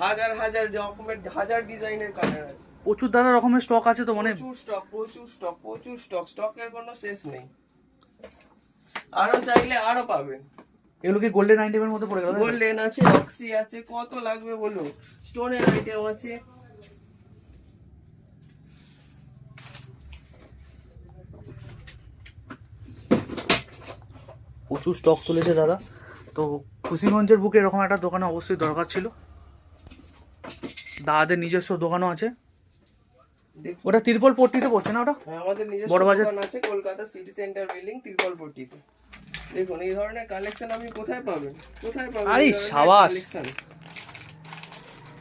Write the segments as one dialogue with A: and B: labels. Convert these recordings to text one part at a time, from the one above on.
A: হাজার হাজার রকমের হাজার ডিজাইনের কালার আছে।
B: প্রচুর দাদা রকমের স্টক আছে তো মানে
A: প্রচুর স্টক প্রচুর স্টক প্রচুর স্টক স্টকের কোনো শেষ নেই। আরও চাইলে আরও পাবেন।
B: এগুলো কি গোল্ডেন আইটেমের মধ্যে পড়ে গেল
A: গোল্ডেন আছে অক্সি আছে কত লাগবে বলুন? স্টোনের আইটেম আছে।
B: প্রচুর স্টক তুলেছে দাদা। তো খুশিগঞ্জের বুকে এরকম একটা দোকানে অবশ্যই দরকার ছিল। দাদাদের নিজস্ব দোকানও আছে। ওটা তিরপল পট্টিতে পড়ছে না ওটা?
A: হ্যাঁ, আমাদের নিজস্ব দোকান আছে কলকাতা সিটি সেন্টার বিল্ডিং তিরপল পট্টিতে দেখুন এই ধরনের কালেকশন আপনি কোথায় পাবেন? কোথায় পাবেন
B: আরে সাবাস।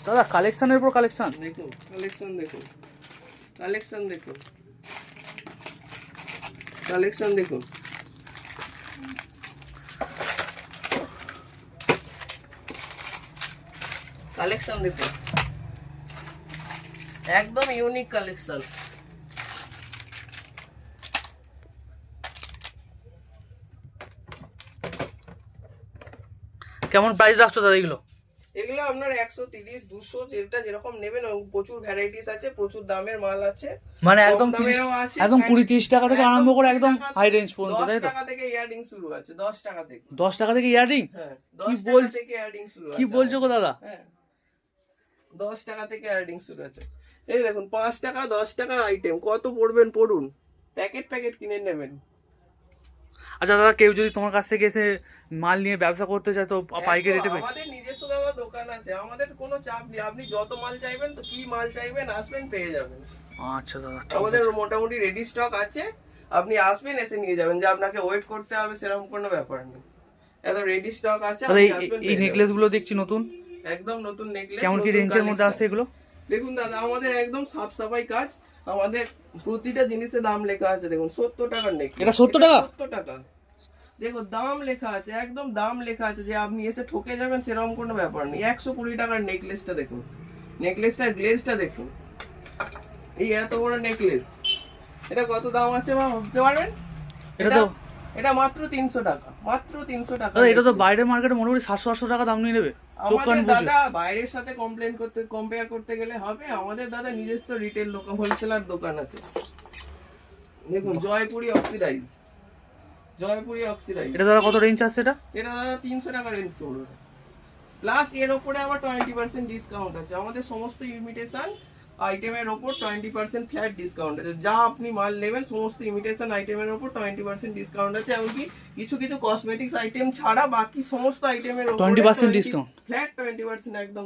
B: দাদা কালেকশনের পর কালেকশন
A: দেখুন কালেকশন দেখুন। কালেকশন দেখুন। কালেকশন দেখুন। কালেকশন দেখুন। একদম ইউনিক কালেকশন
B: কেমন প্রাইস রাখছো দাদা এগুলো?
A: এগুলো আপনার একশো তিরিশ দুশো যেটা যেরকম নেবেন প্রচুর ভ্যারাইটিস আছে প্রচুর দামের মাল আছে।
B: মানে একদম একদম। কুড়ি তিরিশ টাকা থেকে আরম্ভ করে একদম
A: টাকা-
B: হাই রেঞ্জ পর্যন্ত
A: দশ
B: তাই তো?
A: টাকা থেকে ইয়ারিং শুরু আছে দশ টাকা থেকে।
B: দশ টাকা থেকে ইয়ারিং
A: হ্যাঁ
B: কি
A: দশ
B: বল-
A: থেকে ইয়ারিং শুরু
B: কি বলছো গো দাদা?
A: হ্যাঁ। দশ টাকা থেকে ইয়ারিং শুরু আছে। এই দেখুন পাঁচ টাকা দশ টাকার আইটেম কত পড়বেন পড়ুন। প্যাকেট প্যাকেট কিনে নেবেন।
B: আচ্ছা দাদা কেউ যদি তোমার কাছ থেকে এসে মাল নিয়ে ব্যবসা করতে চায় তো পাইকারি রেটে
A: একদম, আমাদের নিজস্ব দাদা দোকান আছে আমাদের কোনো চাপ নেই। আপনি যত মাল চাইবেন তো কি মাল চাইবেন আসবেন পেয়ে যাবেন।
B: আচ্ছা দাদা
A: আমাদের মোটামুটি রেডি স্টক আছে। আপনি আসবেন এসে নিয়ে যাবেন। যে আপনাকে ওয়েট করতে হবে সেরকম কোনো ব্যাপার নেই। এত রেডি স্টক আছে আপনি
B: এই-
A: আসবেন
B: এই
A: পেয়ে
B: নেকলেসগুলো দেখছি নতুন।
A: একদম নতুন নেকলেস
B: কেমন কি রেঞ্জের মধ্যে আছে এগুলো?
A: দেখুন দাদা আমাদের একদম সাফ সাফাই কাজ। আমাদের প্রতিটা জিনিসের দাম লেখা আছে দেখুন সত্তর টাকার নেকলেস
B: এটা 70 টাকা?
A: সত্তর টাকা। দেখো দাম লেখা আছে একদম দাম লেখা আছে যে আপনি এসে ঠকে যাবেন সেরকম কোনো ব্যাপার নেই। একশো কুড়ি টাকার নেকলেসটা দেখুন নেকলেসটার গ্লেজটা দেখুন। এই এত বড় নেকলেস। এটা কত দাম আছে বা ভাবতে পারবেন?
B: এটা তো-
A: এটা মাত্র তিনশো টাকা মাত্র তিনশো টাকা
B: এটা তো বাইরের মার্কেটে মোটামুটি সাতশো আটশো টাকা দাম নিয়ে নেবে।
A: আমাদের
B: বুঝে।
A: দাদা বাইরের সাথে কমপ্লেন করতে কম্পেয়ার করতে গেলে হবে। আমাদের দাদা নিজস্ব রিটেল দোকান হোলসেলার দোকান আছে। দেখুন জয়পুরি অক্সিডাইজ জয়পুরি অক্সিডাইজ
B: এটা দাদা কত রেঞ্জ আছে এটা?
A: এটা দাদা তিনশো টাকা রেঞ্জ পড়বে প্লাস এর ওপরে আবার টোয়েন্টি পার্সেন্ট ডিসকাউন্ট আছে। আমাদের সমস্ত ইমিটেশন আইটেমের ওপর টোয়েন্টি পার্সেন্ট ফ্ল্যাট ডিসকাউন্ট আছে। যা আপনি মাল নেবেন সমস্ত ইমিটেশন আইটেমের ওপর টোয়েন্টি পার্সেন্ট ডিসকাউন্ট আছে এমনকি কিছু কিছু কসমেটিক্স আইটেম ছাড়া বাকি সমস্ত আইটেমের
B: twenty percent discount
A: flat twenty percent একদম